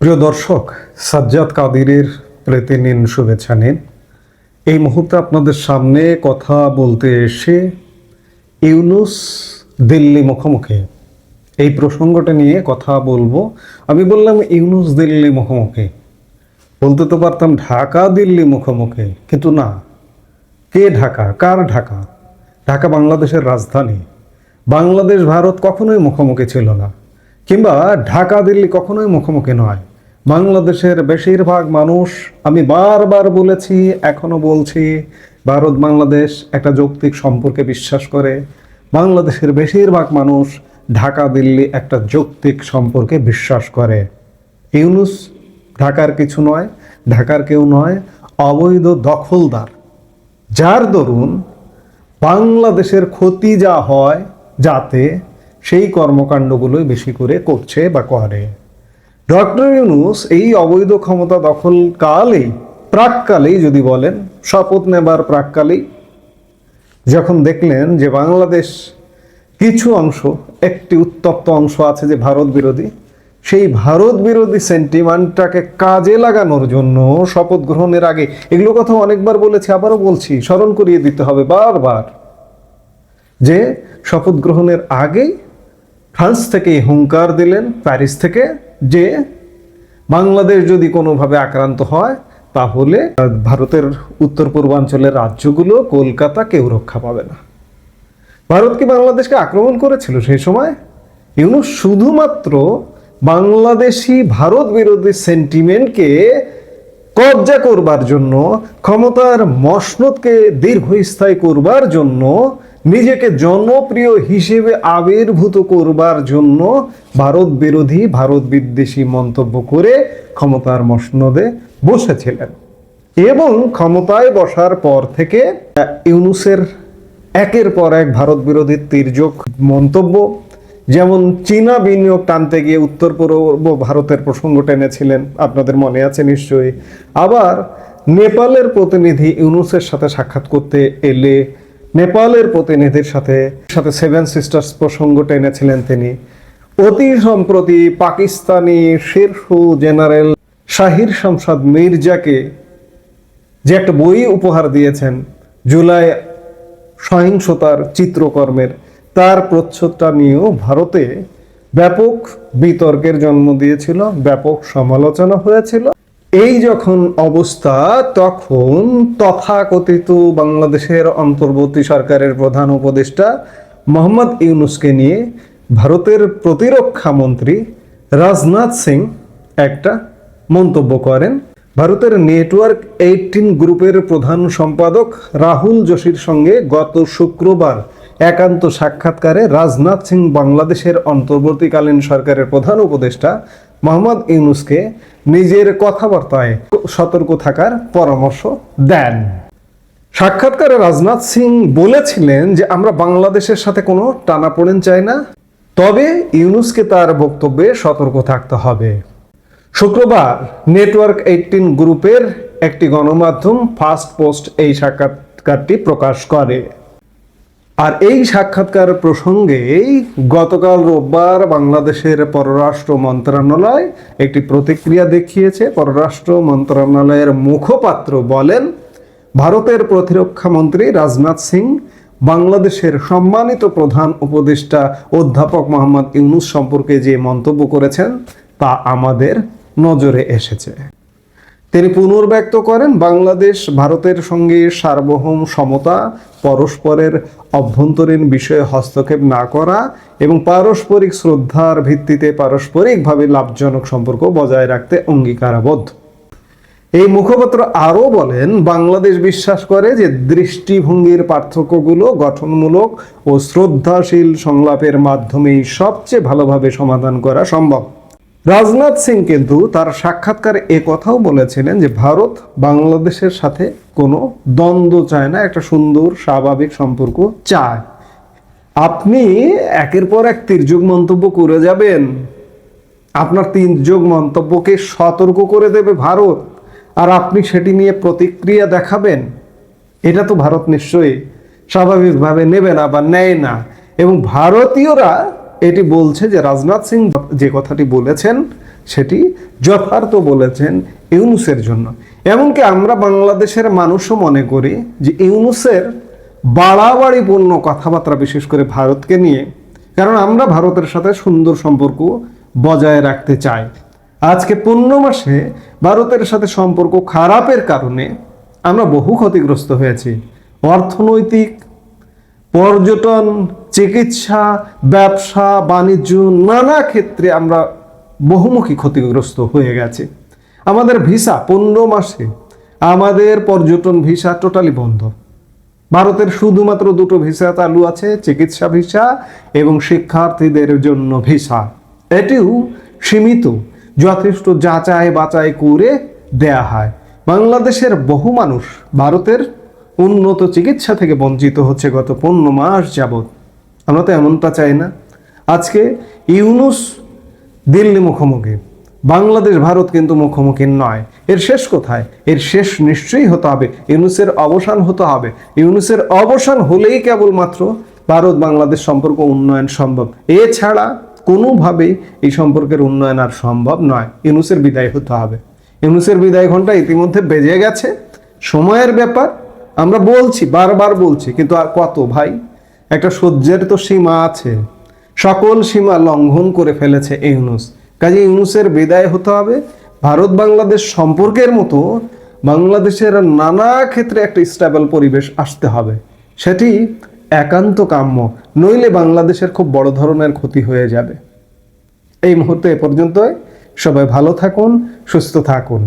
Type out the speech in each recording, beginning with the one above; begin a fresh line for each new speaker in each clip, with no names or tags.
প্রিয় দর্শক, সাজ্জাদ কাদিরের প্রতি নিন, শুভেচ্ছা নিন। এই মুহূর্তে আপনাদের সামনে কথা বলতে এসে ইউনুস দিল্লি মুখোমুখি। এই প্রসঙ্গটা নিয়ে কথা বলব। আমি বললাম, ইউনুস দিল্লি মুখোমুখি। বলতে তো পারতাম, ঢাকা দিল্লি মুখোমুখি, কিন্তু না। কে ঢাকা? কার ঢাকা? ঢাকা বাংলাদেশের রাজধানী। বাংলাদেশ, ভারত কখনোই মুখোমুখি ছিল না। কিংবা ঢাকা দিল্লি কখনোই মুখোমুখি নয়। বাংলাদেশের বেশিরভাগ মানুষ, আমি বারবার বলেছি, এখনও বলছি, ভারত, বাংলাদেশ একটা যৌক্তিক সম্পর্কে বিশ্বাস করে। বাংলাদেশের বেশিরভাগ মানুষ ঢাকা, দিল্লি একটা যৌক্তিক সম্পর্কে বিশ্বাস করে। ইউনুস ঢাকার কিছু নয়, ঢাকার কেউ নয়, অবৈধ দখলদার। যার দরুন বাংলাদেশের ক্ষতি যা হয় যাতে সেই কর্মকাণ্ডগুলোই বেশি করে করছে বা করে। ডক্টর ইউনুস এই অবৈধ ক্ষমতা দখল কালেই, প্রাককালেই যদি বলেন, শপথ নেবার প্রাককালেই, যখন দেখলেন যে বাংলাদেশ কিছু অংশ, একটি উত্তপ্ত অংশ আছে যে ভারত বিরোধী, সেই ভারত বিরোধী সেন্টিমেন্টটাকে কাজে লাগানোর জন্য শপথ গ্রহণের আগে, এগুলো কথা অনেকবার বলেছি, আবারও বলছি, স্মরণ করিয়ে দিতে হবে বারবার, যে শপথ গ্রহণের আগেই ফ্রান্স থেকে হুঙ্কার দিলেন, প্যারিস থেকে যে বাংলাদেশ যদি কোনোভাবে আক্রান্ত হয়, তাহলে ভারতের উত্তর পূর্বাঞ্চলের রাজ্যগুলো কলকাতা কেউ রক্ষা পাবে না। ভারত কি বাংলাদেশকে আক্রমণ করেছিল সেই সময়? ইউনুস শুধুমাত্র বাংলাদেশি ভারত বিরোধী সেন্টিমেন্টকে কবজা করবার জন্য, ক্ষমতার মসনদকে দীর্ঘস্থায়ী করবার জন্য নিজেকে জনপ্রিয় হিসেবে আবির্ভূত করবার জন্য ভারত বিরোধী, ভারত বিদ্বেষী মন্তব্য করে ক্ষমতার মসনদে বসেছিলেন। এবং ক্ষমতায় বসার পর থেকে ইউনুসের একের পর এক ভারত বিরোধী তির্যক মন্তব্য, যেমন চীনা বিনিয়োগ টানতে গিয়ে উত্তর পূর্ব ভারতের প্রসঙ্গ টেনেছিলেন, আপনাদের মনে আছে নিশ্চয়ই। আবার নেপালের প্রতিনিধি ইউনুসের সাথে সাক্ষাৎ করতে এলে নেপালের প্রতিনিধির সাথে সাথে সেভেন সিস্টার্স প্রসঙ্গ টেনেছিলেন তিনি। অতি সম্প্রতি পাকিস্তানি শীর্ষ জেনারেল শাহির শামসাদ মির্জাকে যে একটা বই উপহার দিয়েছেন জুলাই সহিংসতার চিত্রকর্মের। তার প্রচ্ছদটা নিয়েও ভারতে ব্যাপক বিতর্কের জন্ম দিয়েছিল, ব্যাপক সমালোচনা হয়েছিল। এই যখন অবস্থা, তখন তথাকথিত বাংলাদেশের অন্তর্বর্তী সরকারের প্রধান উপদেষ্টা মোহাম্মদ ইউনুসকে নিয়ে ভারতের প্রতিরক্ষা মন্ত্রী রাজনাথ সিং একটা মন্তব্য করেন। ভারতের নেটওয়ার্ক এইটিন গ্রুপের প্রধান সম্পাদক রাহুল যোশীর সঙ্গে গত শুক্রবার একান্ত সাক্ষাৎকারে রাজনাথ সিং বাংলাদেশের অন্তর্বর্তীকালীন সরকারের প্রধান উপদেষ্টা মোহাম্মদ ইউনুসকে নিজের কথাবার্তায় সতর্ক থাকার পরামর্শ দেন। সাক্ষাৎকারে রাজনাথ সিং বলেছিলেন যে, আমরা বাংলাদেশের সাথে কোনো টানাপোড়েন চাই না। তবে ইউনুসকে তার বক্তব্যে সতর্ক থাকতে হবে। শুক্রবার নেটওয়ার্ক এইটিন গ্রুপের একটি গণমাধ্যম ফার্স্ট পোস্ট এই সাক্ষাৎকারটি প্রকাশ করে। আর এই সাক্ষাৎকার প্রসঙ্গেই গতকাল রোববার বাংলাদেশের পররাষ্ট্র মন্ত্রণালয় একটি প্রতিক্রিয়া দেখিয়েছে। পররাষ্ট্র মন্ত্রণালয়ের মুখপাত্র বলেন, ভারতের প্রতিরক্ষা মন্ত্রী রাজনাথ সিং, বাংলাদেশের সম্মানিত প্রধান উপদেষ্টা অধ্যাপক মোহাম্মদ ইউনুস সম্পর্কে যে মন্তব্য করেছেন, তা আমাদের নজরে এসেছে। তিনি পুনর্ব্যক্ত করেন বাংলাদেশ, ভারতের সঙ্গে সার্বভৌম সমতা, পরস্পরের অভ্যন্তরীণ বিষয়ে হস্তক্ষেপ না করা এবং পারস্পরিক শ্রদ্ধার ভিত্তিতে পারস্পরিকভাবে লাভজনক সম্পর্ক বজায় রাখতে অঙ্গীকারাবদ্ধ। এই মুখপাত্র আরও বলেন, বাংলাদেশ বিশ্বাস করে যে দৃষ্টিভঙ্গির পার্থক্যগুলো গঠনমূলক ও শ্রদ্ধাশীল সংলাপের মাধ্যমেই সবচেয়ে ভালোভাবে সমাধান করা সম্ভব। রাজনাথ সিং কিন্তু তার সাক্ষাৎকারে এ কথাও বলেছিলেন যে ভারত বাংলাদেশের সাথে কোনো দ্বন্দ্ব চায় না, একটা সুন্দর স্বাভাবিক সম্পর্ক চায়। আপনি একের পর এক তির্যক মন্তব্য করে যাবেন। আপনার তির্যক মন্তব্যকে সতর্ক করে দেবে ভারত, আর আপনি সেটি নিয়ে প্রতিক্রিয়া দেখাবেন। এটা তো ভারত নিশ্চয়ই স্বাভাবিকভাবে নেবে না বা নেয় না। এবং ভারতীয়রা এটি বলছে যে রাজনাথ সিং যে কথাটি বলেছেন, সেটি যথার্থ বলেছেন ইউনুসের জন্য। এমনকি আমরা বাংলাদেশের মানুষও মনে করি যে ইউনুসের বাড়াবাড়িপূর্ণ কথাবার্তা, বিশেষ করে ভারতকে নিয়ে, কারণ আমরা ভারতের সাথে সুন্দর সম্পর্ক বজায় রাখতে চাই। আজকে পূর্ণ মাসে ভারতের সাথে সম্পর্ক খারাপের কারণে আমরা বহু ক্ষতিগ্রস্ত হয়েছি। অর্থনৈতিক, পর্যটন চিকিৎসা, ব্যবসা, বাণিজ্য, নানা ক্ষেত্রে আমরা বহুমুখী ক্ষতিগ্রস্ত হয়ে গেছে। আমাদের ভিসা পনেরো মাসে। আমাদের পর্যটন ভিসা টোটালি বন্ধ। ভারতের শুধুমাত্র দুটো ভিসা চালু আছে, চিকিৎসা ভিসা এবং শিক্ষার্থীদের জন্য ভিসা। এটিও সীমিত, যথেষ্ট যাচাই বাচাই করে দেয়া হয়। বাংলাদেশের বহু মানুষ ভারতের উন্নত চিকিৎসা থেকে বঞ্চিত হচ্ছে গত পনেরো মাস যাবৎ। আমরা তো এমনটা চাই না। আজকে ইউনুস দিল্লি মুখোমুখি, বাংলাদেশ, ভারত কিন্তু মুখোমুখি নয়। এর শেষ কোথায়? এর শেষ নিশ্চয়ই হতে হবে। ইউনুসের অবসান হতে হবে। ইউনুসের অবসান হলেই কেবলমাত্র ভারত, বাংলাদেশ সম্পর্ক উন্নয়ন সম্ভব। এছাড়া কোনোভাবেই এই সম্পর্কের উন্নয়ন আর সম্ভব নয়। ইউনুসের বিদায় হতে হবে। ইউনুসের বিদায় ঘণ্টা ইতিমধ্যে বেজে গেছে। সময়ের ব্যাপার, আমরা বলছি, বারবার বলছি, কিন্তু আর কত ভাই? একটা সহ্যের তো সীমা আছে। সকল সীমা লঙ্ঘন করে ফেলেছে ইউনুস। কাজে ইউনুসের বিদায় হতে হবে। ভারত বাংলাদেশ সম্পর্কের মতো বাংলাদেশের নানা ক্ষেত্রে একটা স্টেবল পরিবেশ আসতে হবে। সেটি একান্ত কাম্য। নইলে বাংলাদেশের খুব বড় ধরনের ক্ষতি হয়ে যাবে। এই মুহূর্তে এ পর্যন্তই। সবাই ভালো থাকুন, সুস্থ থাকুন।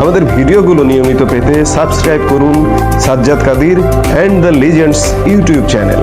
আমাদের ভিডিওগুলো নিয়মিত পেতে সাবস্ক্রাইব করুন Sajjad Kadir and the legends YouTube channel.